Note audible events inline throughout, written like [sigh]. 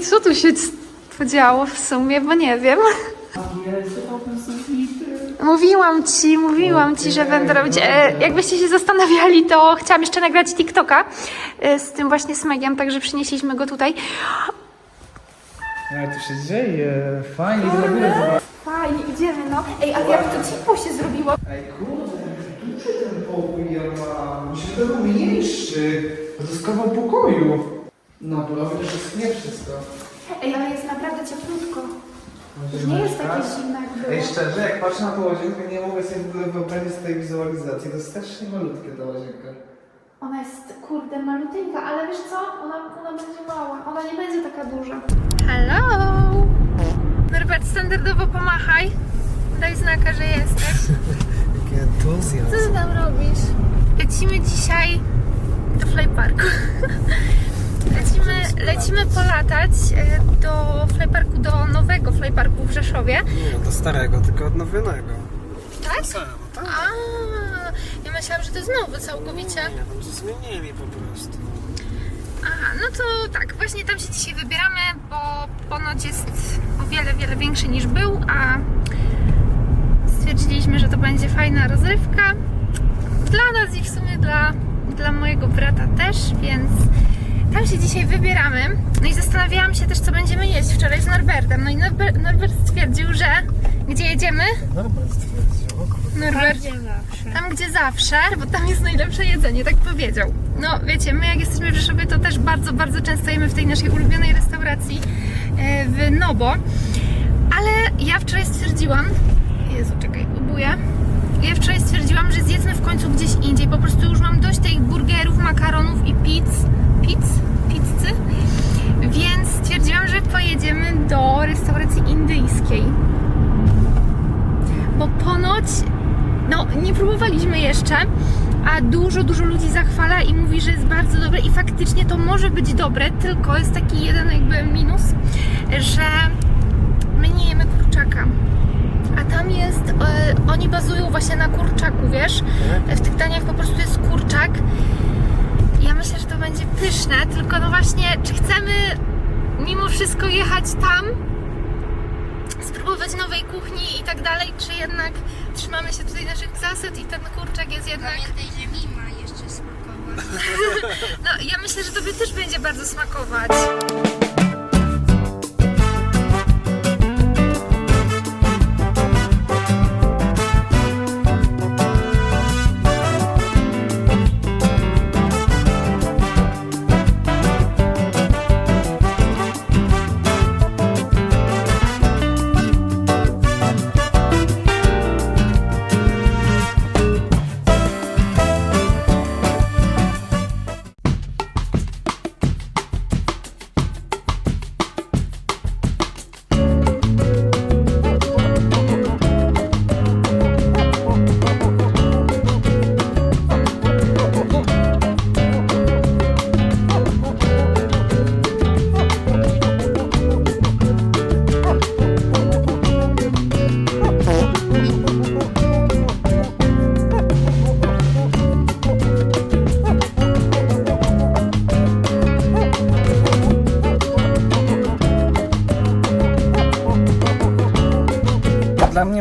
Co tu się podziało w sumie, bo nie wiem. Mówiłam ci, mówiłam ci, że będę robić. E, jakbyście się zastanawiali, to chciałam jeszcze nagrać TikToka e, z tym właśnie smegiem, także przynieśliśmy go tutaj. Ale tu się dzieje, fajnie zrobione to. Fajnie, idziemy, no. Ej, ale jak to ciepło się zrobiło. Ej kurde, duży ten pokój ja mam. Myślę, że to był mniejszy. To jest kawał pokoju. No, bo robię też nie wszystko. Ej, ale jest naprawdę cieplutko. Możemy Nie jest takie zimne jak było. Ej, szczerze, jak patrzę na tą łazienkę, nie mogę sobie w ogóle wyobrazić z tej wizualizacji. To jest strasznie malutkie ta łazienka. Ona jest, kurde, maluteńka, ale wiesz co? Ona, ona będzie mała. Ona nie będzie taka duża. Hello! Norbert, standardowo pomachaj. Daj znaka, że jesteś. [laughs] Jaki entuzjazm. Co ty tam robisz? Lecimy dzisiaj do Flyparku. [laughs] Lecimy, lecimy polatać e, do Flyparku, do nowego Flyparku w Rzeszowie. Nie, do starego, tylko odnowionego. Tak? Samo, tak? A, ja myślałam, że to jest nowy całkowicie. Nie, tam to zmienili po prostu. Aha, no to tak, właśnie tam się dzisiaj wybieramy, bo ponoć jest o wiele, wiele większy niż był, a stwierdziliśmy, że to będzie fajna rozrywka dla nas i w sumie dla, dla mojego brata też, więc tam się dzisiaj wybieramy. No i zastanawiałam się też, co będziemy jeść wczoraj z Norbertem. No i Norber, Norbert stwierdził, że gdzie jedziemy? Dobra, stwierdził. Norbert. Tam, gdzie zawsze, bo tam jest najlepsze jedzenie, tak powiedział. No, wiecie, my jak jesteśmy w Rzeszowie, to też bardzo, bardzo często jemy w tej naszej ulubionej restauracji e, w Nobo. Ale ja wczoraj stwierdziłam, próbowaliśmy jeszcze, a dużo, dużo ludzi zachwala i mówi, że jest bardzo dobre i faktycznie to może być dobre, tylko jest taki jeden jakby minus, że my nie jemy kurczaka. A tam jest, e, oni bazują właśnie na kurczaku, wiesz? W tych daniach po prostu jest kurczak. Ja myślę, że to będzie pyszne, tylko no właśnie, czy chcemy mimo wszystko jechać tam, spróbować nowej kuchni i tak dalej, czy jednak trzymamy się tutaj naszych zasad i ten kurczak jest jednak... Pamiętaj, że mi ma jeszcze smakować. [laughs] No ja myślę, że tobie też będzie bardzo smakować.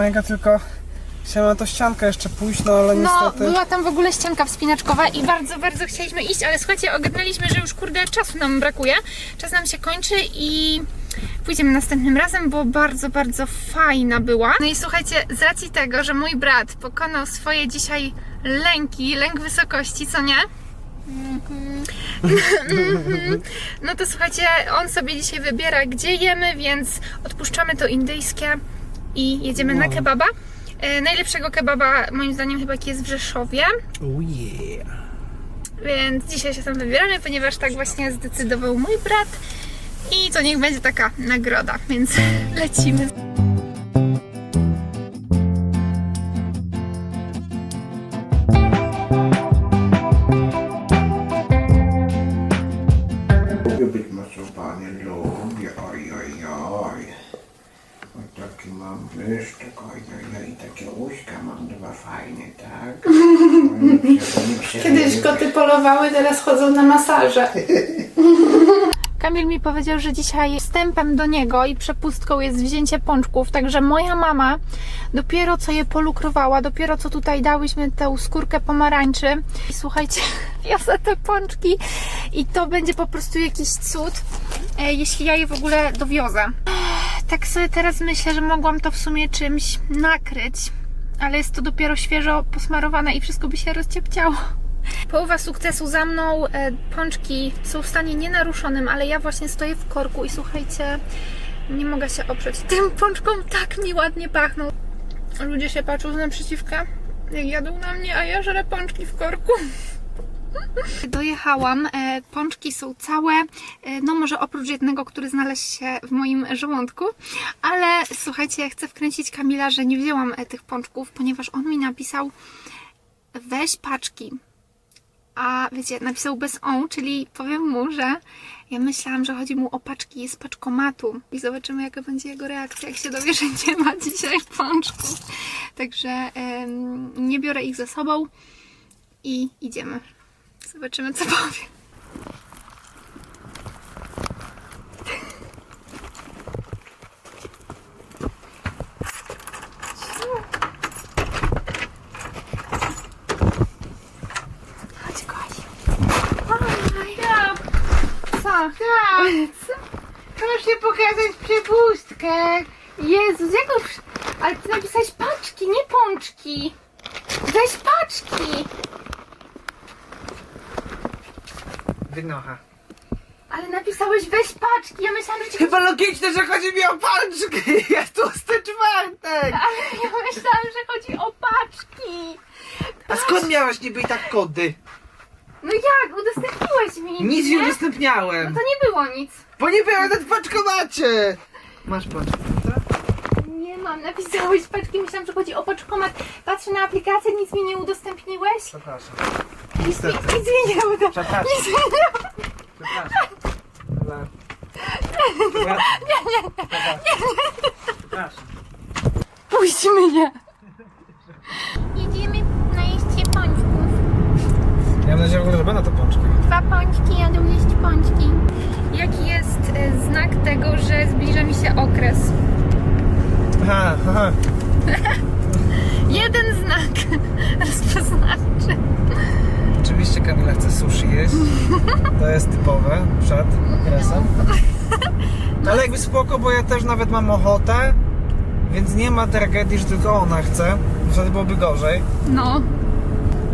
Mega, tylko chciałem na tą ściankę jeszcze pójść, no ale No, niestety... była tam w ogóle ścianka wspinaczkowa i bardzo, bardzo chcieliśmy iść, ale słuchajcie, ogarnęliśmy, że już kurde czasu nam brakuje. Czas nam się kończy i pójdziemy następnym razem, bo bardzo, bardzo fajna była. No i słuchajcie, z racji tego, że mój brat pokonał swoje dzisiaj lęki, lęk wysokości, co nie? [laughs] No to słuchajcie, on sobie dzisiaj wybiera, gdzie jemy, więc odpuszczamy to indyjskie i jedziemy na kebaba. E, najlepszego kebaba moim zdaniem chyba jaki jest w Rzeszowie, Oh yeah. więc dzisiaj się tam wybieramy, ponieważ tak właśnie zdecydował mój brat i to niech będzie taka nagroda, więc [laughs] lecimy. Teraz chodzą na masaże. [laughs] Kamil mi powiedział, że dzisiaj wstępem do niego i przepustką jest wzięcie pączków, także moja mama dopiero co je polukrowała, dopiero co tutaj dałyśmy tę skórkę pomarańczy. I słuchajcie, [laughs] wiozę te pączki i to będzie po prostu jakiś cud, e, jeśli ja je w ogóle dowiozę. Tak sobie teraz myślę, że mogłam to w sumie czymś nakryć, ale jest to dopiero świeżo posmarowane i wszystko by się rozciepciało. Połowa sukcesu za mną. E, Pączki są w stanie nienaruszonym, ale ja właśnie stoję w korku i słuchajcie, nie mogę się oprzeć. Tym pączkom tak mi ładnie pachną. Ludzie się patrzą z naprzeciwka, jak jadą na mnie, a ja żerę pączki w korku. [laughs] Dojechałam, e, pączki są całe, e, no może oprócz jednego, który znalazł się w moim żołądku, ale słuchajcie, ja chcę wkręcić Kamila, że nie wzięłam tych pączków, ponieważ on mi napisał weź paczki, a wiecie, napisał bez on, czyli powiem mu, że ja myślałam, że chodzi mu o paczki z paczkomatu i zobaczymy jaka będzie jego reakcja, jak się dowie, że nie ma dzisiaj pączków. Także em, nie biorę ich ze sobą i idziemy. Zobaczymy co powie. Chodź, Kosiu. Oj, ja. Co? Co? Proszę przepustkę. Jezus, jak już... Ale ty napisałeś paczki, nie pączki. Weź paczki. Wynocha. Ale napisałeś weź paczki. Ja myślałam, że. Chyba logiczne, że chodzi mi o paczki. Jest tłusty czwartek. Ale ja myślałam, że chodzi o paczki. A skąd miałaś niby i tak kody? No jak? Udostępniłeś mi. Nic nie udostępniałem. No to nie było nic. Bo nie byłem na paczkomacie. Masz paczkę, Nie mam, napisałeś paczki, myślałam, że chodzi o paczkomat. Patrzę na aplikację, nic mi nie udostępniłeś. Przepraszam. Nic, Niestety. nic, nic mi nie udostępniłeś. Przepraszam. Nic mi nie Przepraszam. Dobra. Nie, nie, nie. Przepraszam. Puść mnie! Jedziemy na jeździe pączków. Ja mam nadzieję, że będą to pączki. Dwa pączki jadą jeść pączki. Jaki jest znak tego, że zbliża mi się okres? Aha, aha. [laughs] Jeden znak [laughs] rozpoznawczy. Oczywiście Kamila chce sushi jeść. To jest typowe przed okresem. [laughs] Ale jakby spoko, bo ja też nawet mam ochotę, więc nie ma tragedii, że tylko ona chce. Wtedy byłoby gorzej. No.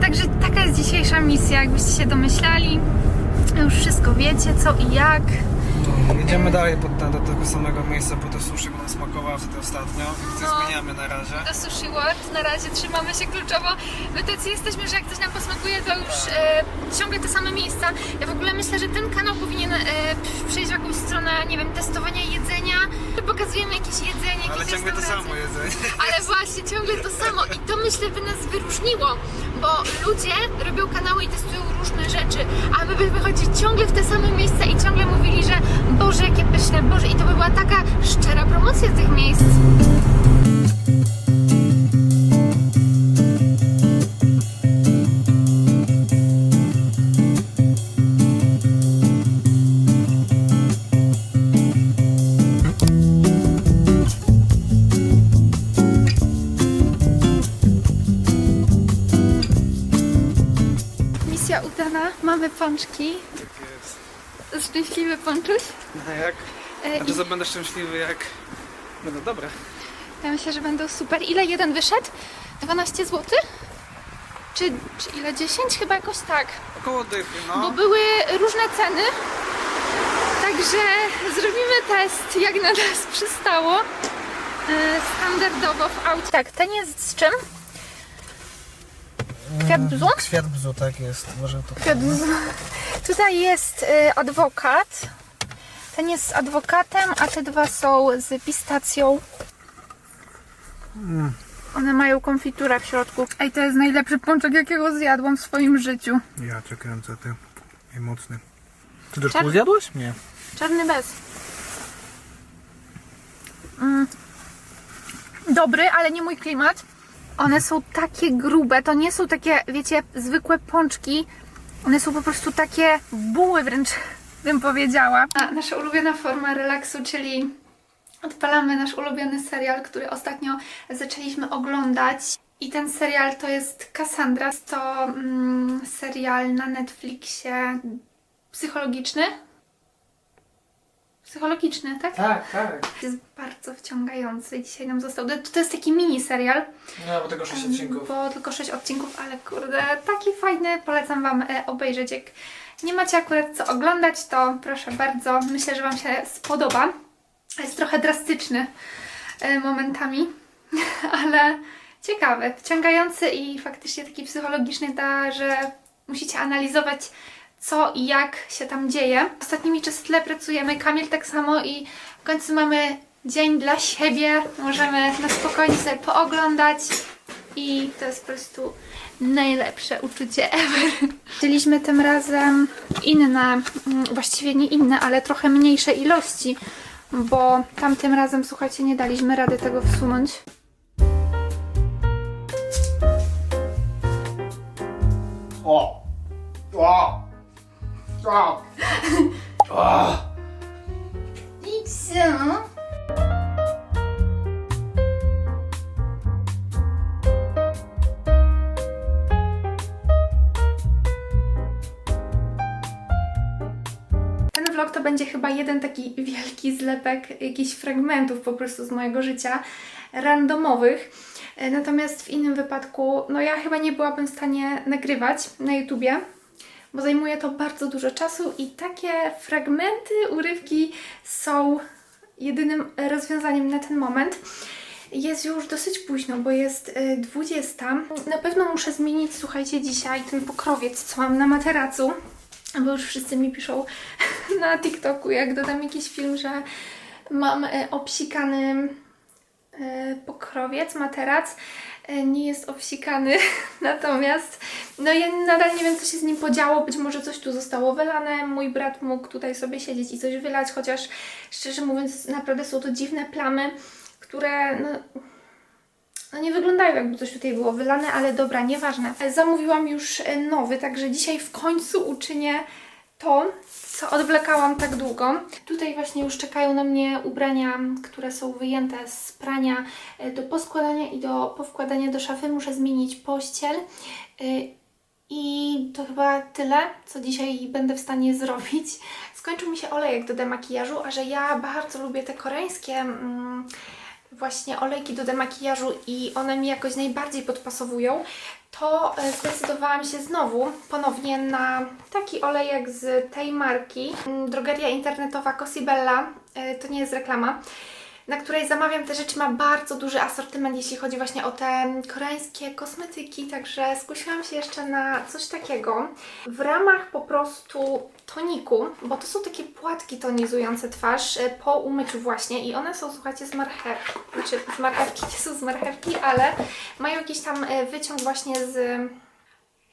Także taka jest dzisiejsza misja, jakbyście się domyślali. Już wszystko wiecie, co i jak. Jedziemy dalej pod, do tego samego miejsca, bo to sushi nam smakowało wtedy ostatnio. Więc No. zmieniamy na razie. Do Sushi World na razie trzymamy się kluczowo. My tacy jesteśmy, że jak coś nam posmakuje, to już e, ciągle te same miejsca. Ja w ogóle myślę, że ten kanał powinien e, przejść w jakąś stronę, nie wiem, testowania jedzenia. Pokazujemy jakieś jedzenie, Ale jakieś ciągle to samo jedzenie. Ale właśnie, ciągle to samo i to myślę by nas wyróżniło, bo ludzie robią kanały i testują różne rzeczy, a my byśmy chodzili ciągle w te same miejsca i ciągle mówili, że Boże, jakie pyszne, Boże, i to by była taka szczera promocja tych miejsc. E, i- to będę szczęśliwy jak... Będą dobre. Ja myślę, że będą super. Ile jeden wyszedł? 12 zł? Czy, czy ile? 10? Chyba jakoś tak. Około dychy, no. Bo były różne ceny. Także zrobimy test, jak na nas przystało. E, Standardowo w aucie. Tak, ten jest z czym? Kwiat bzu? Kwiat bzu, tak jest. Może to... Kwiat bzu. Tutaj jest y, adwokat. Ten jest z adwokatem, a te dwa są z pistacją. One mają konfitura w środku. Ej, to jest najlepszy pączek, jakiego zjadłam w swoim życiu. Ja cię kręcę, ty. I mocny. Ty też Czar- zjadłeś? Nie. Czarny bez. Mm. Dobry, ale nie mój klimat. One są takie grube, to nie są takie, wiecie, zwykłe pączki. One są po prostu takie buły wręcz. Bym powiedziała. A nasza ulubiona forma relaksu, czyli odpalamy nasz ulubiony serial, który ostatnio zaczęliśmy oglądać. I ten serial to jest Cassandra. To mm, serial na Netflixie psychologiczny. Psychologiczny, tak? Tak, tak. Jest bardzo wciągający. Dzisiaj nam został. To jest taki mini serial. No, bo tego 6 odcinków. Bo tylko 6 odcinków, ale kurde, taki fajny. Polecam Wam e, obejrzeć. Jak nie macie akurat co oglądać, to proszę bardzo. Myślę, że Wam się spodoba. Jest trochę drastyczny e, momentami, [laughs] ale ciekawy, wciągający i faktycznie taki psychologiczny, da, że musicie analizować co i jak się tam dzieje. Ostatnimi czasy tyle pracujemy, Kamil tak samo i w końcu mamy dzień dla siebie, możemy na spokojnie sobie pooglądać i to jest po prostu najlepsze uczucie ever. Chcieliśmy tym razem inne, mm, właściwie nie inne, ale trochę mniejsze ilości, bo tamtym razem, słuchajcie, nie daliśmy rady tego wsunąć. O! O! O! O! [laughs] Ten vlog to będzie chyba jeden taki wielki zlepek jakichś fragmentów po prostu z mojego życia, randomowych. Natomiast w innym wypadku, no ja chyba nie byłabym w stanie nagrywać na YouTubie, bo zajmuje to bardzo dużo czasu i takie fragmenty, urywki są jedynym rozwiązaniem na ten moment. Jest już dosyć późno, bo jest y, 20. Na pewno muszę zmienić, słuchajcie, dzisiaj ten pokrowiec, co mam na materacu, bo już wszyscy mi piszą [laughs] na TikToku, jak dodam jakiś film, że mam y, obsikany y, pokrowiec, materac. Y, Nie jest obsikany, [laughs] natomiast no ja nadal nie wiem, co się z nim podziało. Być może coś tu zostało wylane. Mój brat mógł tutaj sobie siedzieć i coś wylać, chociaż szczerze mówiąc, naprawdę są to dziwne plamy, które no, no nie wyglądają jakby coś tutaj było wylane, ale dobra, nieważne. Zamówiłam już e, nowy, także dzisiaj w końcu uczynię to, co odwlekałam tak długo. Tutaj właśnie już czekają na mnie ubrania, które są wyjęte z prania e, do poskładania i do powkładania do szafy. Muszę zmienić pościel. E, I to chyba tyle, co dzisiaj będę w stanie zrobić. Skończył mi się olejek do demakijażu, a że ja bardzo lubię te koreańskie mm, właśnie olejki do demakijażu i one mi jakoś najbardziej podpasowują, to e, zdecydowałam się znowu ponownie na taki olejek z tej marki. Mm, Drogeria internetowa Cosibella, e, to nie jest reklama na której zamawiam te rzeczy, ma bardzo duży asortyment, jeśli chodzi właśnie o te koreańskie kosmetyki, także skusiłam się jeszcze na coś takiego. W ramach po prostu toniku, bo to są takie płatki tonizujące twarz e, po umyciu właśnie i one są, słuchajcie, z marchewki, znaczy z marchewki, [laughs] nie są z marchewki, ale mają jakiś tam e, wyciąg właśnie z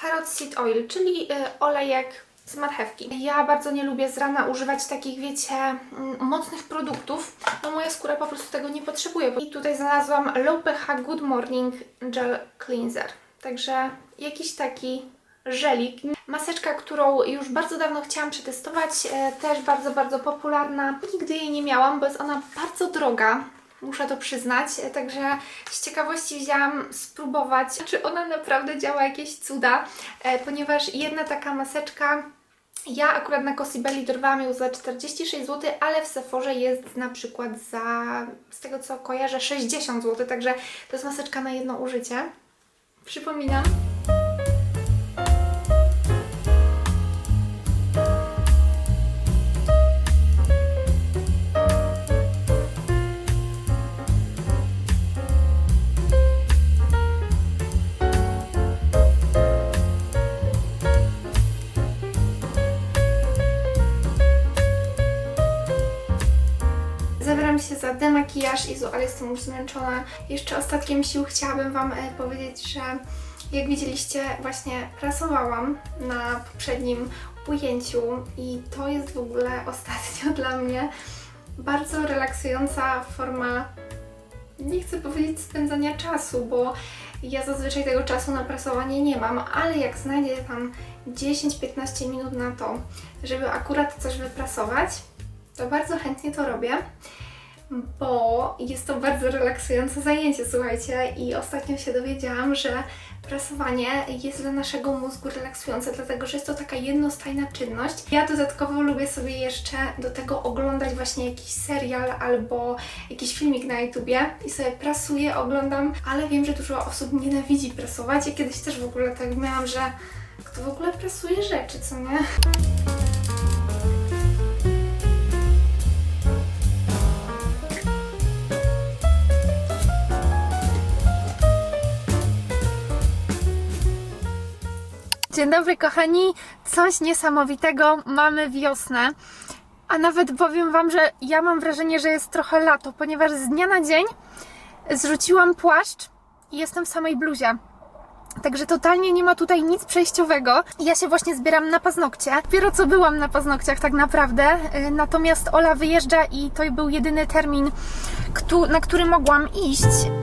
carrot seed oil, czyli y, olejek z marchewki. Ja bardzo nie lubię z rana używać takich, wiecie, mm, mocnych produktów, bo moja skóra po prostu tego nie potrzebuje. I tutaj znalazłam Low pH Good Morning Gel Cleanser. Także jakiś taki żelik. Maseczka, którą już bardzo dawno chciałam przetestować, e, też bardzo, bardzo popularna. Nigdy jej nie miałam, bo jest ona bardzo droga. Muszę to przyznać, e, także z ciekawości wzięłam spróbować, czy ona naprawdę działa jakieś cuda, e, ponieważ jedna taka maseczka, ja akurat na Cosibelli dorwałam ją za 46 zł, ale w Sephorze jest na przykład za, z tego co kojarzę, 60 zł, także to jest maseczka na jedno użycie. Przypominam. Za demakijaż Izu, ale jestem już zmęczona. Jeszcze ostatkiem sił chciałabym Wam e, powiedzieć, że jak widzieliście, właśnie pracowałam na poprzednim ujęciu i to jest w ogóle [laughs] ostatnio dla mnie bardzo relaksująca forma, nie chcę powiedzieć spędzania czasu, bo ja zazwyczaj tego czasu na prasowanie nie mam, ale jak znajdę tam 10-15 minut na to, żeby akurat coś wyprasować, to bardzo chętnie to robię, bo jest to bardzo relaksujące zajęcie, słuchajcie, i ostatnio się dowiedziałam, że prasowanie jest dla naszego mózgu relaksujące, dlatego że jest to taka jednostajna czynność. Ja dodatkowo lubię sobie jeszcze do tego oglądać właśnie jakiś serial albo jakiś filmik na YouTubie i sobie prasuję, oglądam, ale wiem, że dużo osób nienawidzi prasować. Ja kiedyś też w ogóle tak miałam, że kto w ogóle prasuje rzeczy, co nie? Dzień dobry, kochani. Coś niesamowitego. Mamy wiosnę. A nawet powiem Wam, że ja mam wrażenie, że jest trochę lato, ponieważ z dnia na dzień zrzuciłam płaszcz i jestem w samej bluzie. Także totalnie nie ma tutaj nic przejściowego. Ja się właśnie zbieram na paznokcie. Dopiero co byłam na paznokciach tak naprawdę. Yy, Natomiast Ola wyjeżdża i to był jedyny termin, na który mogłam iść.